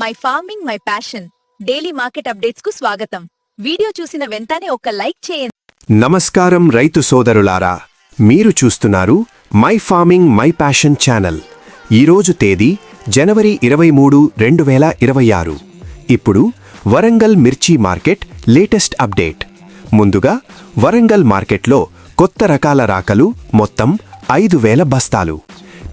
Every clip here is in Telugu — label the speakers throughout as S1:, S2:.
S1: My farming my passion daily market అప్డేట్స్కు స్వాగతం. వీడియో చూసిన వెంటనే ఒక లైక్ చేయండి.
S2: నమస్కారం రైతు సోదరులారా. మీరు చూస్తున్నారు my farming my passion channel. ఈరోజు తేదీ జనవరి ఇరవై మూడు రెండు వేల ఇరవై ఆరు. ఇప్పుడు వరంగల్ మిర్చి మార్కెట్ లేటెస్ట్ అప్డేట్. ముందుగా వరంగల్ మార్కెట్లో కొత్త రకాల రాకలు మొత్తం ఐదు వేల బస్తాలు.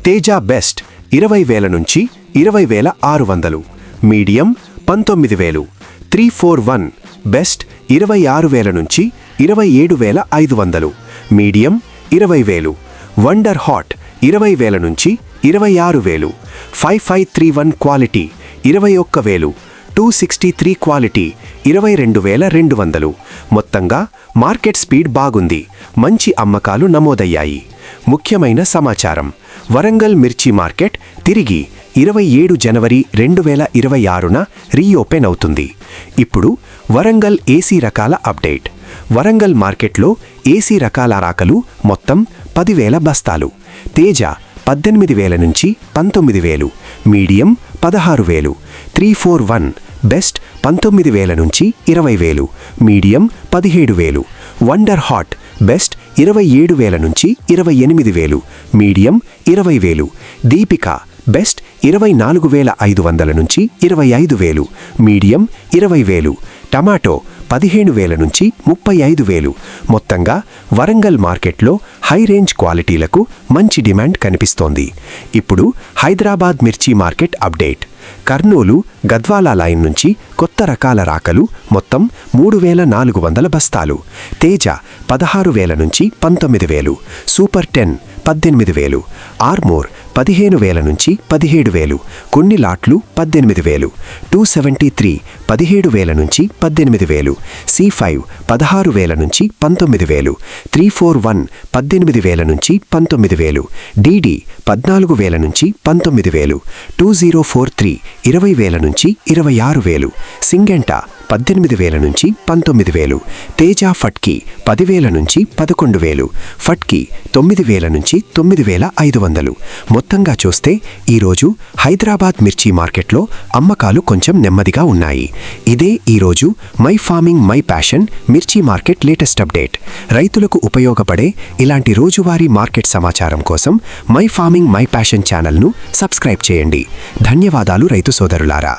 S2: తేజ బెస్ట్ ఇరవై వేల నుంచి ఇరవై వేల ఆరు వందలు. మీడియం పంతొమ్మిది వేలు త్రీ ఫోర్ వన్ బెస్ట్ ఇరవై ఆరు వేల నుంచి ఇరవై ఏడు వేల ఐదు వందలు మీడియం ఇరవై వేలు వండర్ హాట్ ఇరవై వేల నుంచి ఇరవై ఆరు వేలు five five three one quality ఇరవై ఒక్క వేలు టూ సిక్స్టీ త్రీ క్వాలిటీ ఇరవై రెండు వేల రెండు వందలు. మొత్తంగా మార్కెట్ స్పీడ్ బాగుంది. మంచి అమ్మకాలు నమోదయ్యాయి. ముఖ్యమైన సమాచారం. వరంగల్ మిర్చి మార్కెట్ తిరిగి ఇరవై ఏడు జనవరి రెండు వేల ఇరవై ఆరున రీఓపెన్ అవుతుంది. ఇప్పుడు వరంగల్ ఏసీ రకాల అప్డేట్. వరంగల్ మార్కెట్లో ఏసీ రకాల రాకలు మొత్తం పదివేల బస్తాలు. తేజ పద్దెనిమిది వేల నుంచి పంతొమ్మిది వేలు. మీడియం పదహారు వేలు. త్రీ ఫోర్ వన్ బెస్ట్ పంతొమ్మిది వేల నుంచి ఇరవై వేలు. మీడియం పదిహేడు వేలు. వండర్ హాట్ బెస్ట్ ఇరవై ఏడు వేల నుంచి ఇరవై ఎనిమిది వేలు మీడియం ఇరవై వేలు దీపిక బెస్ట్ ఇరవై నాలుగు వేల ఐదు వందల నుంచి ఇరవై ఐదు వేలు మీడియం ఇరవై వేలు టమాటో పదిహేను వేల నుంచి ముప్పై ఐదు వేలు. మొత్తంగా వరంగల్ మార్కెట్లో హై రేంజ్ క్వాలిటీలకు మంచి డిమాండ్ కనిపిస్తోంది. ఇప్పుడు హైదరాబాద్ మిర్చి market update. Kurnool Gadwal line నుంచి కొత్త రకాల రాకలు మొత్తం మూడు వేల నాలుగు వందల బస్తాలు. తేజ పదహారు వేల నుంచి పంతొమ్మిది వేలు. సూపర్ టెన్ పద్దెనిమిది వేలు ఆర్మోర్ పదిహేను వేల నుంచి పదిహేడు వేలు కొన్ని లాట్లు పద్దెనిమిది వేలు టూ సెవెంటీ త్రీ పదిహేడు వేల నుంచి పద్దెనిమిది వేలు సి ఫైవ్ పదహారు వేల నుంచి పంతొమ్మిది వేలు త్రీ ఫోర్ వన్ పద్దెనిమిది వేల నుంచి పంతొమ్మిది వేలు డీడీ పద్నాలుగు వేల నుంచి పంతొమ్మిది వేలు టూ జీరో ఫోర్ త్రీ ఇరవై వేల నుంచి ఇరవై ఆరు వేలు సింగెంటా పద్దెనిమిది వేల నుంచి పంతొమ్మిది వేలు. తేజ ఫట్కి పదివేల నుంచి పదకొండు వేలు. ఫట్కి తొమ్మిది వేల నుంచి తొమ్మిది వేల ఐదు వందలు. మొత్తంగా చూస్తే ఈరోజు హైదరాబాద్ మిర్చి మార్కెట్లో అమ్మకాలు కొంచెం నెమ్మదిగా ఉన్నాయి. ఇదే ఈరోజు మై ఫార్మింగ్ మై ప్యాషన్ మిర్చి మార్కెట్ లేటెస్ట్ అప్డేట్. రైతులకు ఉపయోగపడే ఇలాంటి రోజువారీ మార్కెట్ సమాచారం కోసం మై ఫార్మింగ్ మై ప్యాషన్ ఛానల్ను సబ్స్క్రైబ్ చేయండి. ధన్యవాదాలు రైతు సోదరులారా.